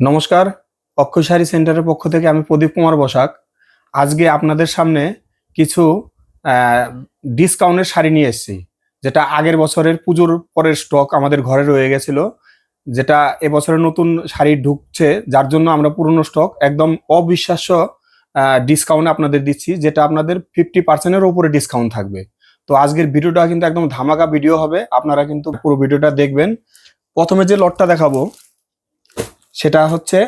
নমস্কার, অক্ষয় শাড়ি সেন্টারের পক্ষ থেকে আমি প্রদীপ কুমার বসাক। আজকে আপনাদের সামনে কিছু ডিসকাউন্টের শাড়ি নিয়ে এসেছি, যেটা আগের বছরের পুজোর পরের স্টক আমাদের ঘরে রয়ে গেছিল, যেটা এবছরের নতুন শাড়ি ঢুকছে, যার জন্য আমরা পুরনো স্টক একদম অবিশ্বাস্য ডিসকাউন্ট আপনাদের দিচ্ছি, যেটা আপনাদের ফিফটি পার্সেন্টের ওপরে ডিসকাউন্ট থাকবে। তো আজকের ভিডিওটা কিন্তু একদম ধামাকা ভিডিও হবে, আপনারা কিন্তু পুরো ভিডিওটা দেখবেন। প্রথমে যে লটটা দেখাবো সেটা হচ্ছে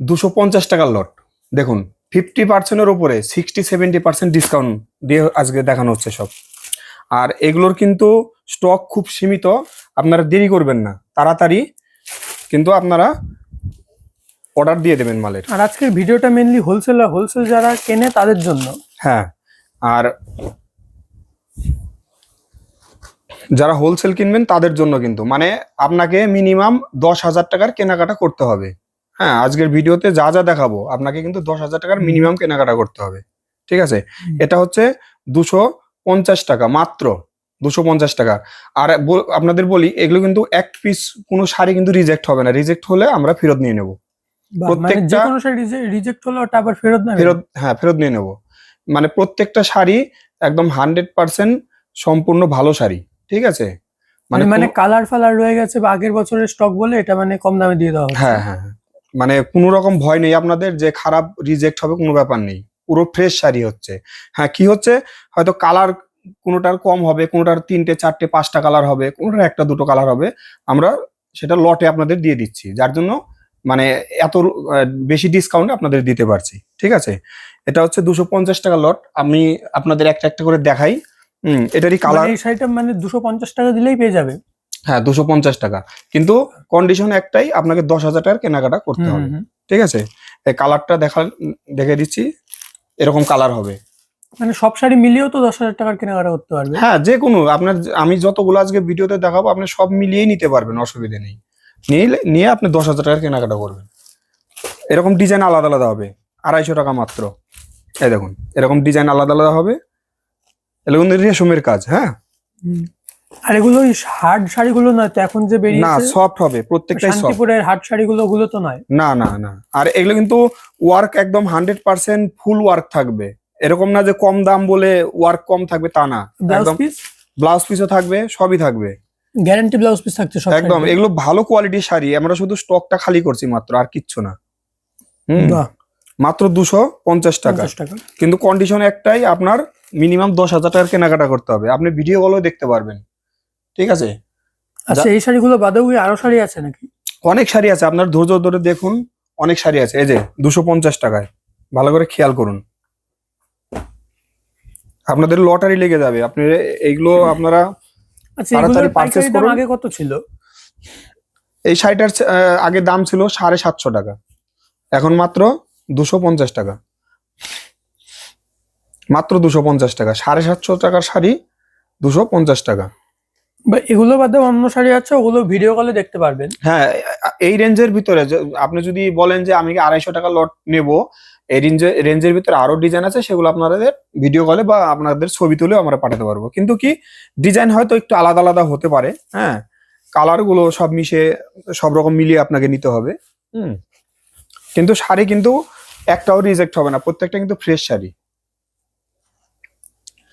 দুশো পঞ্চাশ টাকার লট দেখুন ফিফটি পার্সেন্টের উপরে সিক্সটি সেভেন্টি পার্সেন্ট ডিসকাউন্ট দিয়ে আজকে দেখানো হচ্ছে সব। আর এগুলোর কিন্তু স্টক খুব সীমিত আপনারা দেরি করবেন না। তাড়াতাড়ি কিন্তু আপনারা অর্ডার দিয়ে দেবেন মালের। আর আজকের ভিডিওটা মেনলি হোলসেলার হোলসেল যারা কেনে তাদের জন্য। হ্যাঁ আর যারা হোলসেল কিনবেন তাদের জন্য কিন্তু। মানে আপনাকে মিনিমাম দশ হাজার টাকার কেনাকাটা করতে হবে। হ্যাঁ আজকের ভিডিওতে যা যা দেখাবো আপনাকে কিন্তু দশ হাজার টাকার মিনিমাম কেনাকাটা করতে হবে। ঠিক আছে? এটা হচ্ছে দুশো পঞ্চাশ টাকা মাত্র দুশো পঞ্চাশ টাকা। আর আপনাদের বলি এগুলো কিন্তু এক পিস কোনো শাড়ি কিন্তু রিজেক্ট হবে না। রিজেক্ট হলে আমরা ফেরত নিয়ে নেব। মানে প্রত্যেকটা- রিজেক্ট হলো ওটা আবার ফেরত ফেরত হ্যাঁ ফেরত নিয়ে নেব। মানে প্রত্যেকটা শাড়ি একদম হান্ড্রেড পার্সেন্ট সম্পূর্ণ ভালো শাড়ি। ঠিক আছে? মানে মানে কালার ফালার রয়ে গেছে বা আগের বছরের স্টক বলে এটা মানে কম দামে দিয়ে দেওয়া হ্যাঁ হ্যাঁ হ্যাঁ। মানে কোনো রকম ভয় নেই আপনাদের যে খারাপ রিজেক্ট হবে কোনো ব্যাপার নেই। পুরো ফ্রেশ শাড়ি হচ্ছে। হ্যাঁ কি হচ্ছে? হয়তো কালার কোনোটার কম হবে কোনোটার তিনটে চারটে পাঁচটা কালার হবে কোনোটার একটা দুটো কালার হবে। আমরা সেটা লটে আপনাদের দিয়ে দিচ্ছি। যার জন্য মানে এত বেশি ডিসকাউন্ট আপনাদের দিতে পারছি। ঠিক আছে? এটা হচ্ছে দুশো পঞ্চাশ টাকা লট আমি আপনাদের একটা একটা করে দেখাই। এটারই কালার মানে এই শাড়িটা মানে দুশো পঞ্চাশ টাকা দিলেই পেয়ে যাবে। হ্যাঁ দুশো পঞ্চাশ টাকা। কিন্তু কন্ডিশন একটাই আপনাকে দশ হাজার টাকার কেনাকাটা করতে হবে। ঠিক আছে? এই কালারটা দেখা দেখে দিচ্ছি এরকম কালার হবে। মানে সব শাড়ি মিলিয়েও তো দশ হাজার টাকার কেনাকাটা করতে পারবে। হ্যাঁ যে কোনো আপনার আমি যতগুলো আজকে ভিডিওতে দেখাবো আপনি সব মিলিয়েই নিতে পারবেন অসুবিধা নেই। নিয়ে নিয়ে আপনি দশ হাজার টাকার কেনাকাটা করবেন। এরকম ডিজাইন আলাদা আলাদা হবে আড়াইশো টাকা মাত্র। এই দেখুন এরকম ডিজাইন আলাদা আলাদা হবে। এগুলো কিন্তু রেশমের কাজ হ্যাঁ? আর এগুলো হার্ড শাড়িগুলো নয় তো এখন যে না সফট হবে প্রত্যেকটাই সফট শান্তিপুরের হার্ড শাড়িগুলো ওগুলো তো নয়? না না না। আর এগুলো কিন্তু ওয়ার্ক একদম হান্ড্রেড পার্সেন্ট ফুল ওয়ার্ক থাকবে। এরকম না যে কম দাম বলে ওয়ার্ক কম থাকবে তা না। একদম ব্লাউজ পিসও থাকবে সবই থাকবে। গ্যারান্টি ব্লাউজ পিস থাকছে সব একদম এগুলো ভালো কোয়ালিটির শাড়ি আমরা শুধু স্টকটা খালি করছি মাত্র আর কিচ্ছু না। হুম। মাত্র দুশো পঞ্চাশ টাকা। কিন্তু কন্ডিশন একটাই আপনার মিনিমাম দশ হাজার টাকার কেনাকাটা করতে হবে। আপনি ভিডিও গুলো দেখতে পারবেন। ঠিক আছে? আচ্ছা এই শাড়িগুলো বাদেও কি আরও শাড়ি আছে নাকি? অনেক শাড়ি আছে। আপনার ধৈর্য ধরে দেখুন অনেক শাড়ি আছে। এই যে দুশো পঞ্চাশ টাকায়। ভালো করে খেয়াল করুন। আপনাদের লটারি লেগে যাবে। আপনি এইগুলো আপনারা আচ্ছা তাড়াতাড়ি করুন। আগে কত ছিল? এই শাড়িটার আগে দাম ছিল সাড়ে সাতশো টাকা। এখন মাত্র দুশো পঞ্চাশ টাকা। মাত্র দুশো পঞ্চাশ টাকা। সাড়ে সাতশো টাকার শাড়ি দুশো পঞ্চাশ টাকা। বা এগুলো বাদে অন্য শাড়ি আছে ওগুলো ভিডিও কলে দেখতে পারবেন। হ্যাঁ এই রেঞ্জের ভিতরে আপনি যদি বলেন যে আমি আড়াইশো টাকা লট নেব এই রেঞ্জে রেঞ্জের ভিতরে আরও ডিজাইন আছে সেগুলো আপনাদের ভিডিও কলে বা আপনাদের ছবি তুলেও আমরা পাঠাতে পারব। কিন্তু কি ডিজাইন হয়তো একটু আলাদা আলাদা হতে পারে হ্যাঁ? কালারগুলো সব মিশে সব রকম মিলিয়ে আপনাকে নিতে হবে। হুম। কিন্তু শাড়ি কিন্তু একটাও রিজেক্ট হবে না প্রত্যেকটা কিন্তু ফ্রেশ শাড়ি।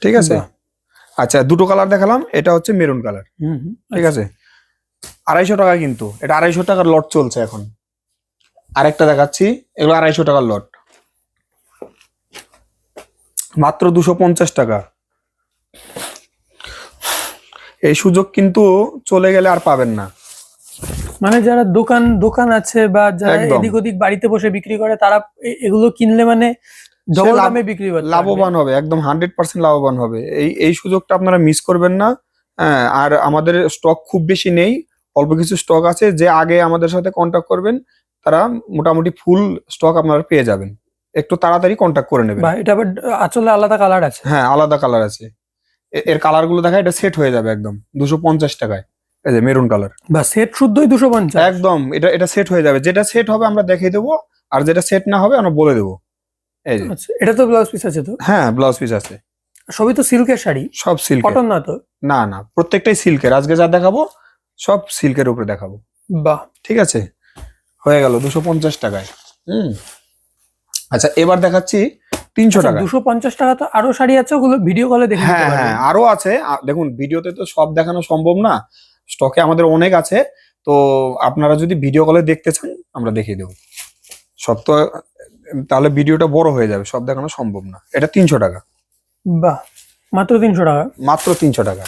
ঠিক আছে? আচ্ছা দুটো কালার দেখালাম। এটা হচ্ছে মেরুন কালার। ঠিক আছে? আড়াইশো টাকা কিন্তু। এটা আড়াইশো টাকার লট চলছে এখন। আরেকটা দেখাচ্ছি। এগুলো আড়াইশো টাকার লট মাত্র দুশো পঞ্চাশ টাকা। এই সুযোগ কিন্তু চলে গেলে আর পাবেন না। মানে যারা দোকান দোকান আছে বা যারা এদিক ওদিক বাড়িতে বসে বিক্রি করে তারা এগুলো কিনলে মানে ডবল দামে বিক্রি লাভবান হবে একদম হান্ড্রেড পার্সেন্ট লাভবান হবে। এই এই সুযোগটা আপনারা মিস করবেন না। হ্যাঁ আর আমাদের স্টক খুব বেশি নেই অল্প কিছু স্টক আছে যে আগে আমাদের সাথে কন্ট্যাক্ট করবেন তারা মোটামুটি ফুল স্টক আপনারা পেয়ে যাবেন। একটু তাড়াতাড়ি কন্ট্যাক্ট করে নেবেন। এটা আবার আসলে আলাদা কালার আছে। হ্যাঁ আলাদা কালার আছে। এর কালারগুলো দেখা এটা সেট হয়ে যাবে একদম দুশো পঞ্চাশ টাকায়। এই যে মেরুন কালার বা সেট শুদ্ধই দুশো পঞ্চাশ। একদম এটা এটা সেট হয়ে যাবে। যেটা সেট হবে আমরা দেখিয়ে দেবো আর যেটা সেট না হবে আমরা বলে দেবো। এই যে। আচ্ছা এটা তো ব্লাউজ পিস আছে তো? হ্যাঁ ব্লাউজ পিস আছে। সবই তো সিল্কের শাড়ি? সব সিল্ক কটন না তো? না না প্রত্যেকটাই সিল্কের আজকে যা দেখাবো সব সিল্কের উপরে দেখাবো। বাহ। ঠিক আছে? হয়ে গেল দুশো পঞ্চাশ টাকায়। হুম। আচ্ছা এবার দেখাচ্ছি তিনশো টাকা দুশো পঞ্চাশ টাকা তো আরও শাড়ি আছে ওগুলো ভিডিও কলে দেখে হ্যাঁ হ্যাঁ আরও আছে। দেখুন ভিডিওতে তো সব দেখানো সম্ভব না। স্টকে আমাদের অনেক আছে। তো আপনারা যদি ভিডিও কলে দেখতে চান আমরা দেখিয়ে দেবো। সব তো তাহলে ভিডিওটা বড় হয়ে যাবে সব দেখানো সম্ভব না। এটা তিনশো টাকা। বাহ মাত্র তিনশো টাকা? মাত্র তিনশো টাকা।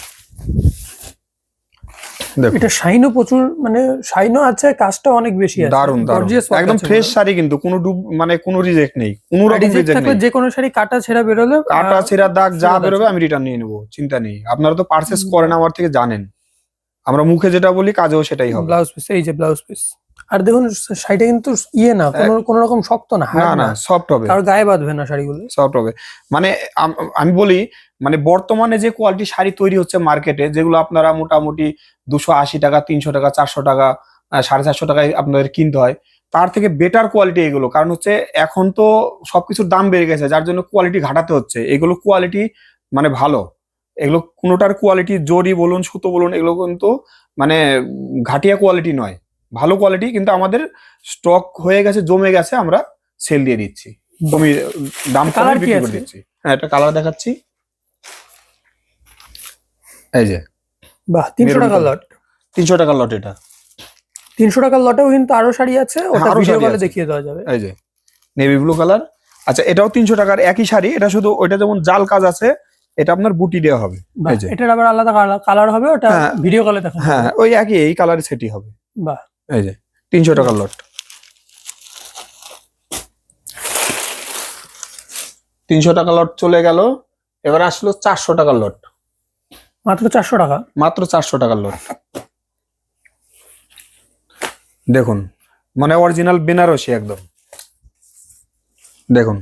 এটা শাইনও প্রচুর মানে শাইনও আছে কাজটা অনেক বেশি আছে। দারুণ দারুণ একদম ফ্রেশ শাড়ি কিন্তু কোনো ডুব মানে কোনো রিজেক্ট নেই। কোনো রকম রিজেক্ট নেই। যে কোনো শাড়ি কাটা ছেঁড়া বেরোলে কাটা ছেঁড়া দাগ যা বেরোবে আমি রিটার্ন নিয়ে নেব চিন্তা নেই। আপনারা তো পার্সেস করেন আমার থেকে জানেন। আমরা মুখে যেটা বলি কাজেও সেটাই হবে। ব্লাউজ পিস এই যে ব্লাউজ পিস আর দেখুন শাড়িটা কিন্তু ইয়ে না কোনো কোনো রকম শক্ত না না না সফট হবে। কারোর গায়ে বাঁধবে না শাড়িগুলো। সফট হবে। মানে আমি বলি মানে বর্তমানে যে কোয়ালিটি শাড়ি তৈরি হচ্ছে মার্কেটে যেগুলো আপনারা মোটামুটি দুশো আশি টাকা তিনশো টাকা চারশো টাকা সাড়ে চারশো টাকায় আপনাদের কিনতে হয় তার থেকে বেটার কোয়ালিটি এগুলো। কারণ হচ্ছে এখন তো সবকিছুর দাম বেড়ে গেছে যার জন্য কোয়ালিটি ঘাটাতে হচ্ছে। এগুলো কোয়ালিটি মানে ভালো। এগুলো কোনোটার কোয়ালিটি জরি বলুন সুতো বলুন এগুলো কিন্তু মানে ঘাটিয়া কোয়ালিটি নয়। ভালো কোয়ালিটি কিন্তু আমাদের স্টক হয়ে গেছে জমে গেছে আমরা সেল দিয়ে দিচ্ছি। কমি দাম কমে Colour কি বিক্রি করে দিচ্ছি। হ্যাঁ এটা কালার দেখাচ্ছি। এই যে বাহ তিনশো Maroon টাকা colour। লট তিনশো টাকার লট এটা। তিনশো টাকার লটেও কিন্তু আরও শাড়ি আছে ওটা ভিডিও কলে দেখিয়ে দেওয়া যাবে। এই যে নেভি ব্লু কালার আচ্ছা এটাও তিনশো টাকার একই শাড়ি এটা শুধু ওইটা যেমন জাল কাজ আছে এটা আপনার বুটি দেওয়া হবে। এটার আবার আলাদা কালার হবে ওটা হ্যাঁ। ভিডিও কলে দেখা। হ্যাঁ ওই একই এই কালারের সেটি হবে। বাহ এই যে তিনশো টাকার লট তিনশো টাকা লট চলে গেল এবার আসলো চারশো টাকার লট মাত্র চারশো টাকা? মাত্র চারশো টাকার লট দেখুন মানে অরিজিনাল বেনারসি একদম। দেখুন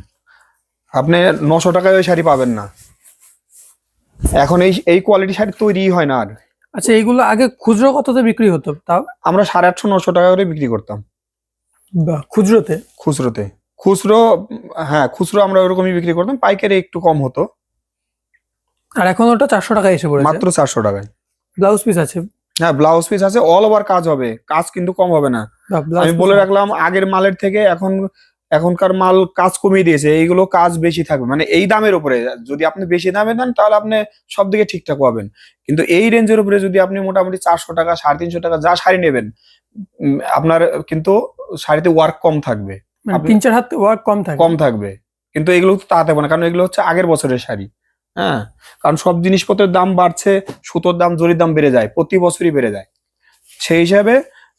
আপনি নশো টাকায় ওই শাড়ি পাবেন না। এখন এই এই কোয়ালিটি শাড়ি তৈরি হয় না আর। আচ্ছা এইগুলো আগে খুচরো কততে বিক্রি হতো? তাও আমরা সাড়ে আটশো নশো টাকা করে বিক্রি করতাম। খুচরোতে? খুচরোতে। খুচরো হ্যাঁ খুচরো আমরা ওরকমই বিক্রি করতাম। পাইকারি একটু কম হতো। আর এখন ওটা চারশো টাকা এসে পড়েছে। মাত্র চারশো টাকায়। ব্লাউজ পিস আছে? হ্যাঁ ব্লাউজ পিস আছে। অল ওভার কাজ হবে। কাজ কিন্তু কম হবে না। আমি বলে রাখলাম আগের মালের থেকে এখন এখনকার মাল কাজ কমিয়ে দিয়েছে এইগুলো কাজ বেশি থাকবে। মানে এই দামের উপরে যদি আপনি বেশি দামে দেন তাহলে আপনি সব দিকে ঠিকঠাক পাবেন। কিন্তু এই রেঞ্জের উপরে যদি আপনি মোটামুটি চারশো টাকা সাড়ে তিনশো টাকা যা শাড়ি নেবেন আপনার কিন্তু শাড়িতে ওয়ার্ক কম থাকবে। মানে তিন চার হাত ওয়ার্ক কম থাকে কম থাকবে। কিন্তু এগুলো তো হবে না কারণ এগুলো হচ্ছে আগের বছরের শাড়ি হ্যাঁ? কারণ সব জিনিসপত্রের দাম বাড়ছে সুতোর দাম জরির দাম বেড়ে যায় প্রতি বছরই বেড়ে যায়। সেই হিসাবে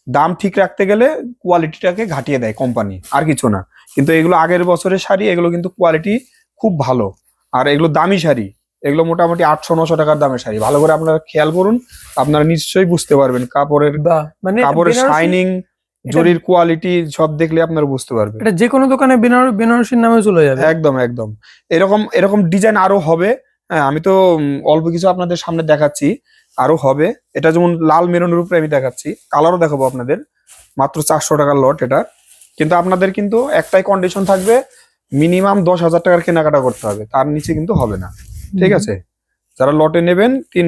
দাম ঠিক রাখতে গেলে কোয়ালিটিটাকে ঘাটিয়ে দেয় কোম্পানি আর কিছু না। কিন্তু এগুলো আগের বছরের শাড়ি এগুলো কিন্তু কোয়ালিটি খুব ভালো। আর এগুলো দামি শাড়ি এগুলো মোটামুটি আটশো নশো টাকার দামের শাড়ি। ভালো করে আপনারা খেয়াল করুন আপনারা নিশ্চয়ই বুঝতে পারবেন কাপড়ের মানে কাপড়ের শাইনিং জরির কোয়ালিটি সব দেখলে আপনারা বুঝতে পারবেন। এটা যে কোনো দোকানে বেনার- বেনারসির নামে চলে যাবে। একদম একদম। এরকম এরকম ডিজাইন আরও হবে। হ্যাঁ আমি তো অল্প কিছু আপনাদের সামনে দেখাচ্ছি। আরও হবে। এটা যেমন লাল মেরুনের উপরে আমি দেখাচ্ছি। কালারও দেখাবো আপনাদের। মাত্র চারশো টাকার লট এটা। কিন্তু আপনাদের কিন্তু একটাই কন্ডিশন থাকবে মিনিমাম দশ হাজার টাকার কেনাকাটা করতে হবে। তার নিচে কিন্তু হবে না। ঠিক আছে? যারা লটে নেবেন তিন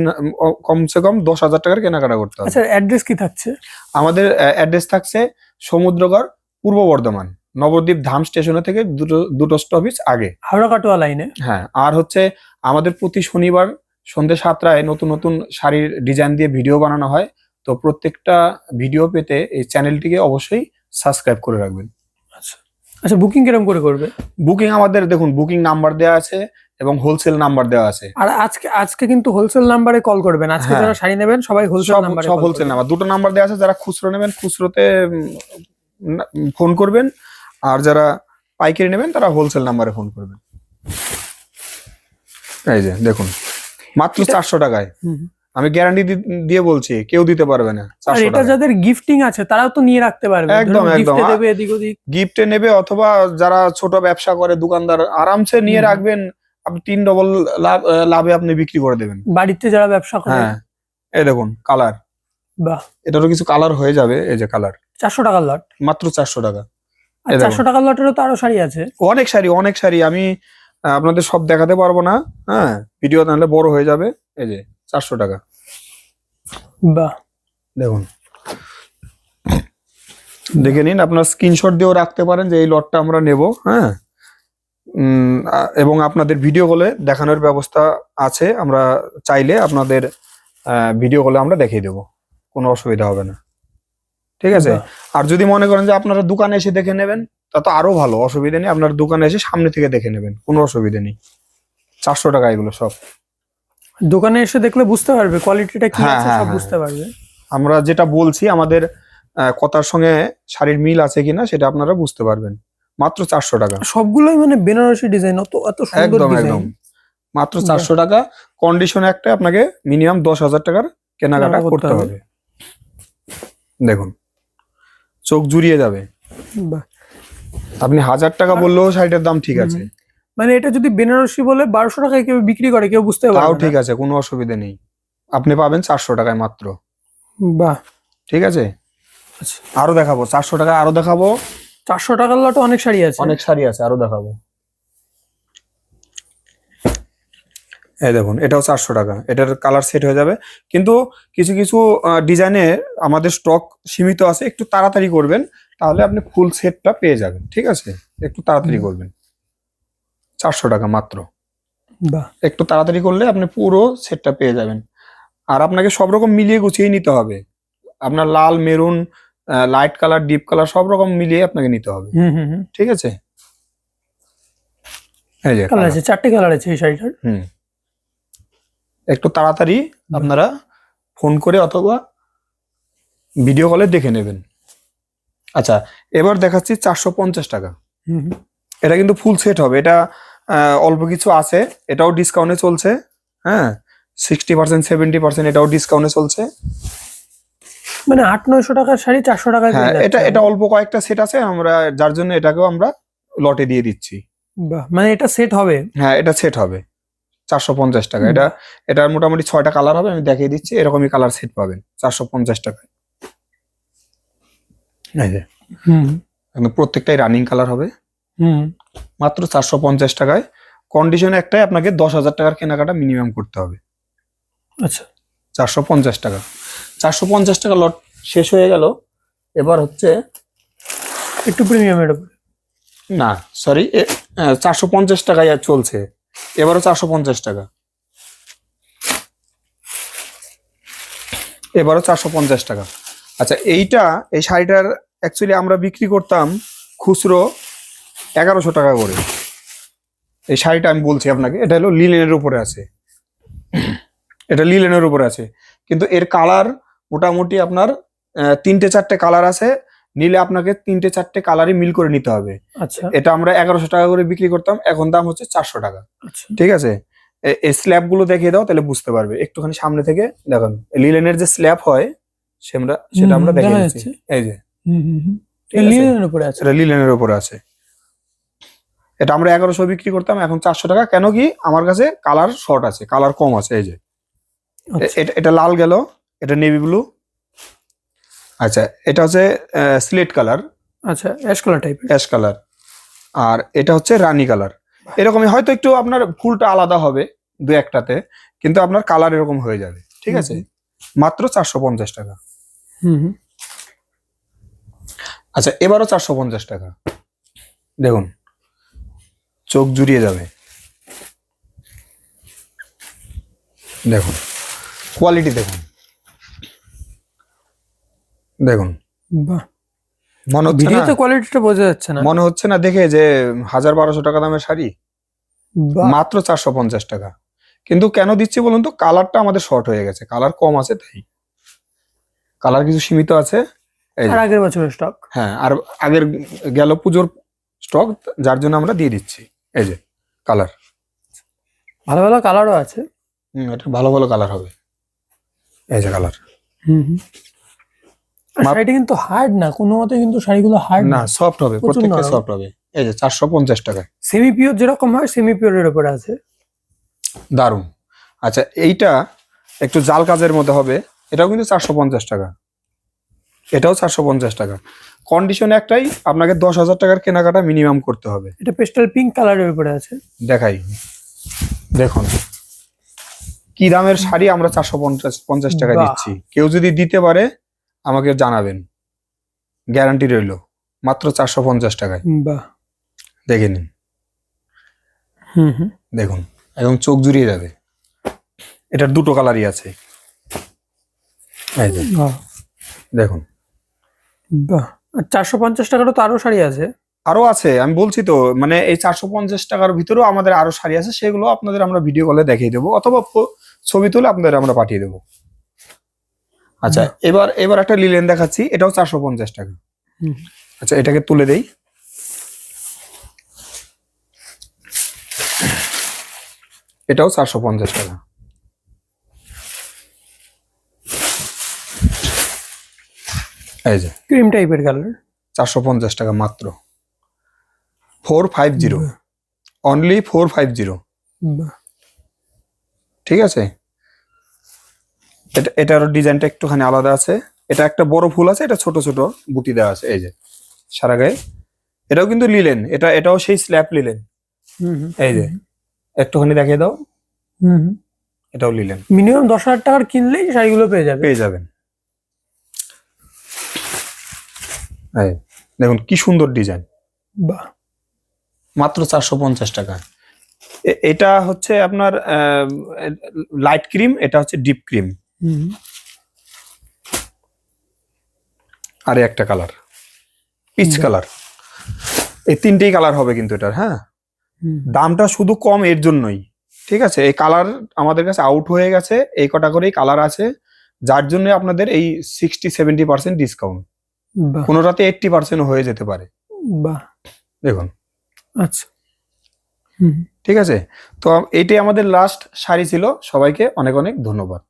কমসে কম দশ হাজার টাকার কেনাকাটা করতে হবে। আচ্ছা অ্যাড্রেস কি থাকছে? আমাদের অ্যাড্রেস থাকছে সমুদ্রগড় পূর্ব বর্ধমান নবদ্বীপ ধাম স্টেশনের থেকে দুটো দুটো স্টপেজ আগে। হাওড়া কাটোয়া লাইনে হ্যাঁ আর হচ্ছে আমাদের প্রতি শনিবার সন্ধ্যে সাতটায় নতুন নতুন শাড়ির ডিজাইন দিয়ে ভিডিও বানানো হয়। তো প্রত্যেকটা ভিডিও পেতে এই চ্যানেলটিকে অবশ্যই সাবস্ক্রাইব করে রাখবেন। আচ্ছা। বুকিং কীরকম করে করবে? বুকিং আমাদের দেখুন বুকিং নাম্বার দেওয়া আছে এবং হোলসেল নাম্বার দেওয়া আছে। আর আজকে আজকে কিন্তু হোলসেল নাম্বারে কল করবেন। আজকে হ্যাঁ। যারা শাড়ি নেবেন সবাই হোলসেল সব নাম্বারে সব হোলসেল নাম্বার। দুটো নাম্বার দেওয়া আছে যারা খুচরো নেবেন খুচরোতে ফোন করবেন। আর যারা পাইকারি নেবেন তারা হোলসেল নাম্বারে ফোন করবেন। এই যে দেখুন মাত্র চারশো টাকায়। আমি গ্যারান্টি দিয়ে বলছি কেউ দিতে পারবে না আর এটা যাদের গিফটিং আছে তারাও তো নিয়ে রাখতে পারবে। একদম, একদম। গিফটে দেবে এদিক ওদিক। গিফটে নেবে অথবা যারা ছোট ব্যবসা করে দোকানদার আরামসে নিয়ে রাখবেন আপনি তিন ডবল লাভ লাভে আপনি বিক্রি করে দেবেন। বাড়িতে যারা ব্যবসা করে। হ্যাঁ এই দেখুন কালার বাহ। এটারও কিছু কালার হয়ে যাবে এই যে কালার চারশো টাকার লট মাত্র চারশো টাকা। চারশো টাকার লটেরও তো আরও শাড়ি আছে। অনেক শাড়ি অনেক শাড়ি। আমি আপনাদের সব দেখাতে পারব না। হ্যাঁ ভিডিও তাহলে বড় হয়ে যাবে। এই যে চারশো টাকা। বাহ। দেখুন। দেখে নিন আপনার স্ক্রিনশট দিয়েও রাখতে পারেন যে এই লটটা আমরা নেব হ্যাঁ? এবং আপনাদের ভিডিও কলে দেখানোর ব্যবস্থা আছে আমরা চাইলে আপনাদের ভিডিও কলে আমরা দেখিয়ে দেবো কোনো অসুবিধা হবে না। ঠিক আছে? আর যদি মনে করেন যে আপনারা দোকানে এসে দেখে নেবেন তা তো আরও ভালো অসুবিধা নেই আপনার দোকানে এসে সামনে থেকে দেখে নেবেন কোনো অসুবিধা নেই। চারশো টাকা এগুলো সব। দোকানে এসে দেখলে বুঝতে পারবে কোয়ালিটিটা কি হ্যাঁ, আছে হ্যাঁ, সব হ্যাঁ। বুঝতে পারবে। আমরা যেটা বলছি আমাদের কথার সঙ্গে শাড়ির মিল আছে কিনা সেটা আপনারা বুঝতে পারবেন। মাত্র চারশো টাকা। সবগুলোই মানে বেনারসি ডিজাইন অত এত সুন্দর একদম ডিজাইন। একদম। মাত্র। চারশো টাকা। কন্ডিশন একটা আপনাকে মিনিমাম দশ হাজার টাকার কেনাকাটা করতে। হবে। দেখুন চোখ জুড়িয়ে যাবে। আপনি হাজার টাকা বললেও শাড়িটার দাম ঠিক আছে। মানে এটা যদি বেনারসি বলে বারোশো টাকায় কেউ বিক্রি করে কেউ বুঝতে পারবে তাও ঠিক আছে কোনো অসুবিধা নেই। আপনি পাবেন চারশো টাকায় মাত্র। বাহ। ঠিক আছে? আচ্ছা। আরও দেখাবো চারশো টাকা আরও দেখাবো। চারশো টাকার লটে অনেক শাড়ি আছে। অনেক শাড়ি আছে আরও দেখাবো। এই দেখুন এটাও চারশো টাকা। এটার কালার সেট হয়ে যাবে। কিন্তু কিছু কিছু ডিজাইনে আমাদের স্টক সীমিত আছে। একটু তাড়াতাড়ি করবেন তাহলে আপনি ফুল সেটটা পেয়ে যাবেন। ঠিক আছে? একটু তাড়াতাড়ি করবেন। চারশো টাকা মাত্র। বাহ। একটু তাড়াতাড়ি করলে আপনি পুরো সেটটা পেয়ে যাবেন। আর আপনাকে সব রকম মিলিয়ে গুছিয়ে নিতে হবে। আপনার লাল maroon light colour deep colour সব রকম মিলিয়ে আপনাকে নিতে হবে। হুম হুম হুম। ঠিক আছে? এই যে কালার আছে চারটে কালার আছে এই শাড়িটার। হুম। একটু তাড়াতাড়ি আপনারা ফোন করে অথবা ভিডিও কলে দেখে নেবেন। আচ্ছা এবার দেখাচ্ছি চারশো পঞ্চাশ টাকা। হুম। এটা কিন্তু ফুল সেট হবে। এটা অল্প কিছু আছে এটাও ডিসকাউন্টে চলছে হ্যাঁ? সিক্সটি পার্সেন্ট সেভেন্টি পার্সেন্ট এটাও ডিসকাউন্টে চলছে। মানে আট নয়শো টাকার শাড়ি চারশো টাকায় হ্যাঁ এটা এটা অল্প কয়েকটা সেট আছে আমরা যার জন্য এটাকেও আমরা লটে দিয়ে দিচ্ছি। মানে এটা সেট হবে? হ্যাঁ এটা সেট হবে। চারশো পঞ্চাশ টাকা। এটা এটার মোটামুটি ছয়টা কালার হবে আমি দেখিয়ে দিচ্ছি এরকমই কালার সেট পাবেন চারশো পঞ্চাশ টাকায়। হুম। প্রত্যেকটাই রানিং কালার হবে। হুম। মাত্র চারশো পঞ্চাশ টাকায়। কন্ডিশন একটাই আপনাকে দশ হাজার টাকার কেনাকাটা মিনিমাম করতে হবে। আচ্ছা। চারশো পঞ্চাশ টাকা। চারশো পঞ্চাশ টাকা লট শেষ হয়ে গেল। এবার হচ্ছে একটু প্রিমিয়ামের উপরে। না সরি চারশো পঞ্চাশ টাকায় আর চলছে। এবারও চারশো পঞ্চাশ টাকা। এবারও চারশো পঞ্চাশ টাকা। আচ্ছা এইটা এই শাড়িটার অ্যাকচুয়ালি আমরা বিক্রি করতাম খুচরো এগারোশো টাকা করে। এই শাড়িটা আমি বলছি আপনাকে এটা হলো লিলেনের উপরে আছে। এটা লিলেনের উপরে আছে। কিন্তু এর কালার মোটামুটি আপনার তিনটে চারটে কালার আছে। নিলে আপনাকে তিনটে চারটে কালারই মিল করে নিতে হবে। আচ্ছা। এটা আমরা এগারোশো টাকা করে বিক্রি করতাম এখন দাম হচ্ছে চারশো টাকা। আচ্ছা। ঠিক আছে? এই স্ল্যাবগুলো দেখিয়ে দাও তাহলে বুঝতে পারবে। একটুখানি সামনে থেকে দেখুন লিলেনের যে স্ল্যাব হয় সেটা সেটা আমরা দেখে। এই যে? লিনেনের উপরে আছে। লিলেনের উপরে আছে। এটা আমরা এগারোশো বিক্রি করতাম এখন চারশো টাকা। কেন কি? আমার কাছে কালার শর্ট আছে কালার কম আছে এই যে। আচ্ছা। এটা এটা লাল গেল এটা নেভি ব্লু। আচ্ছা এটা হচ্ছে স্লেট কালার। আচ্ছা অ্যাশ কালার টাইপের। Ash colour. আর এটা হচ্ছে রানি কালার। এরকমই হয়তো একটু আপনার ফুলটা আলাদা হবে দু একটাতে কিন্তু আপনার কালার এরকম হয়ে যাবে ঠিক আছে? মাত্র চারশো পঞ্চাশ টাকা। হুম হুম। আচ্ছা এবারও চারশো পঞ্চাশ টাকা। দেখুন চোখ জুড়িয়ে যাবে। দেখুন কোয়ালিটি দেখুন। দেখুন। বাহ। মনে হচ্ছে ভিডিওতে কোয়ালিটিটা বোঝা যাচ্ছে না। মনে হচ্ছে না দেখে যে হাজার বারোশো টাকা দামের শাড়ি? মাত্র চারশো পঞ্চাশ টাকা। কিন্তু কেন দিচ্ছি বলুন তো? কালারটা আমাদের শর্ট হয়ে গেছে। কালার কম আছে তাই। কালার কিছু সীমিত আছে। আর আগের বছরের স্টক হ্যাঁ আর আগের গেল পুজোর স্টক যার জন্য আমরা দিয়ে দিচ্ছি। এই যে কালার ভালো ভালো কালারও আছে। হুম এটা ভালো ভালো কালার হবে। এই যে কালার হুম হুম। শাড়িটা কিন্তু হার্ড না কোনো মতে কিন্তু শাড়িগুলো হার্ড না সফট হবে প্রত্যেকটা সফট হবে। এই যে চারশো পঞ্চাশ টাকা। সেমি পিওর যেরকম হয় সেমি পিওরের উপরে আছে। দারুণ আচ্ছা এইটা একটু জাল কাজের মধ্যে হবে। এটাও কিন্তু চারশো পঞ্চাশ টাকা। এটাও চারশো পঞ্চাশ টাকা। কন্ডিশন একটাই আপনাকে দশ হাজার টাকার কেনাকাটা মিনিমাম করতে হবে। এটা পেস্টাল পিঙ্ক কালারের উপরে আছে। দেখাই। দেখুন। কি দামের শাড়ি আমরা চারশো পঞ্চাশ পঞ্চাশ টাকা দিচ্ছি। কেউ যদি দিতে পারে আমাকে জানাবেন। গ্যারান্টি রইল। মাত্র চারশো পঞ্চাশ টাকায়। বাহ। দেখে নিন। দেখুন একদম চোখ জুড়িয়ে যাবে। এটার দুটো কালারই আছে। দেখুন। বাহ। চারশো পঞ্চাশ টাকারও তো আরও শাড়ি আছে। আরও আছে আমি বলছি তো মানে এই চারশো পঞ্চাশ টাকার ভিতরেও আমাদের আরও শাড়ি আছে সেগুলো আপনাদের আমরা ভিডিও কলে দেখিয়ে দেবো অথবা ছবি তুলে আপনাদের আমরা পাঠিয়ে দেবো। আচ্ছা এবার এবার একটা লিলেন দেখাচ্ছি এটাও চারশো পঞ্চাশ টাকা। আচ্ছা এটাকে তুলে দেই। এটাও চারশো পঞ্চাশ টাকা। এই যে। ক্রিম টাইপের কালার। চারশো পঞ্চাশ টাকা মাত্র। Four five zero. Only four five zero. ঠিক আছে? এটা এটার ডিজাইনটা একটুখানি আলাদা আছে। এটা একটা বড় ফুল আছে এটা ছোট ছোট বুটি দেওয়া আছে এই যে। সারা গায়ে। এটাও কিন্তু লিলেন। এটা এটাও সেই স্ল্যাব লিলেন। এই যে। একটুখানি দেখিয়ে দাও। হুম হুম। এটাও লিলেন। মিনিমাম দশ হাজার টাকার কিনলেই শাড়িগুলো পেয়ে যাবে। পেয়ে যাবেন এই দেখুন কি সুন্দর ডিজাইন। বাহ। মাত্র চারশো পঞ্চাশ টাকা। এটা হচ্ছে আপনার লাইট ক্রিম এটা হচ্ছে ডিপ ক্রিম। আর একটা কালার পিচ কালার এই তিনটেই কালার হবে কিন্তু এটার হ্যাঁ? দামটা শুধু কম এর জন্যই ঠিক আছে? এই কালার আমাদের কাছে আউট হয়ে গেছে এই কটা করেই কালার আছে যার জন্য আপনাদের এই সিক্সটি সেভেন্টি পার্সেন্ট ডিসকাউন্ট কোনোটাতে এইটটি পার্সেন্ট হয়ে যেতে পারে। বাহ। দেখুন। আচ্ছা। হুম। ঠিক আছে? তো এইটাই আমাদের লাস্ট শাড়ি ছিল। সবাইকে অনেক অনেক ধন্যবাদ।